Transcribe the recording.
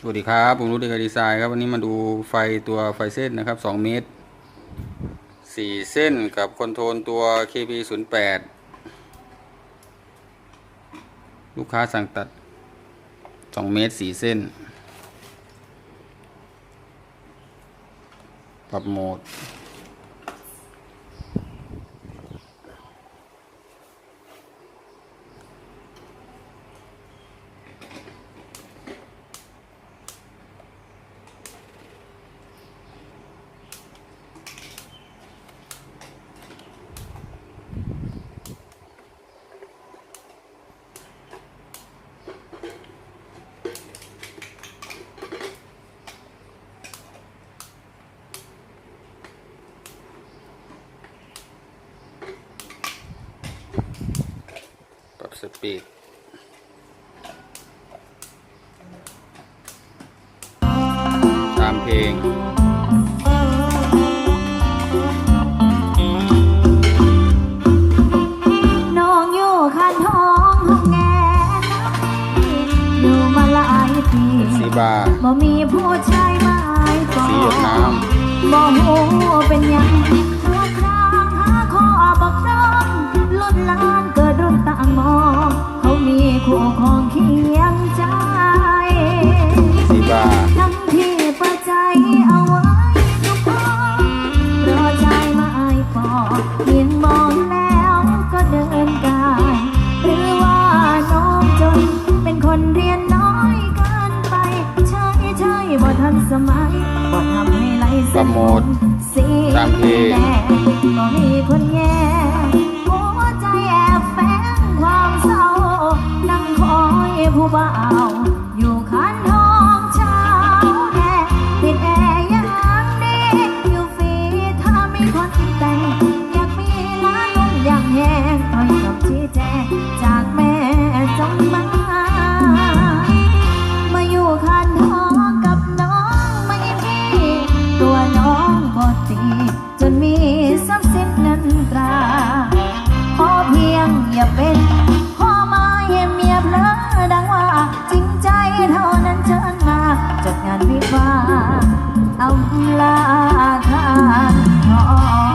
สวัสดีครับผมรู้ดีกับดีไซน์ครับวันนี้มาดูไฟตัวไฟเส้นนะครับ 2 เมตร 4 เส้นกับคอนโทรลตัว KP08 ลูกค้าสั่งตัด 2 เมตร 4 เส้น ปรับโหมด สปีดตามเพลงน้องอยู่คันห้องห้องแงอยู่มาหลายปีสีบาบ่มีผู้ชายมาอายกอสีหยดน้บ่หูเป็นหยัง เพียงมองแล้วก็เดินกายหรือว่าน้องจน เป็นคนเรียนน้อยเกินไป ใช่ใช่บ่ทันสมัยบ่ทำให้ไหลส้นโปรโมทเสีตามเพลงแน่บ่มีคนแย่หัวใจแอบแฝงความเศร้านั่งคอยผู้บ่าวาอาลาทางหอง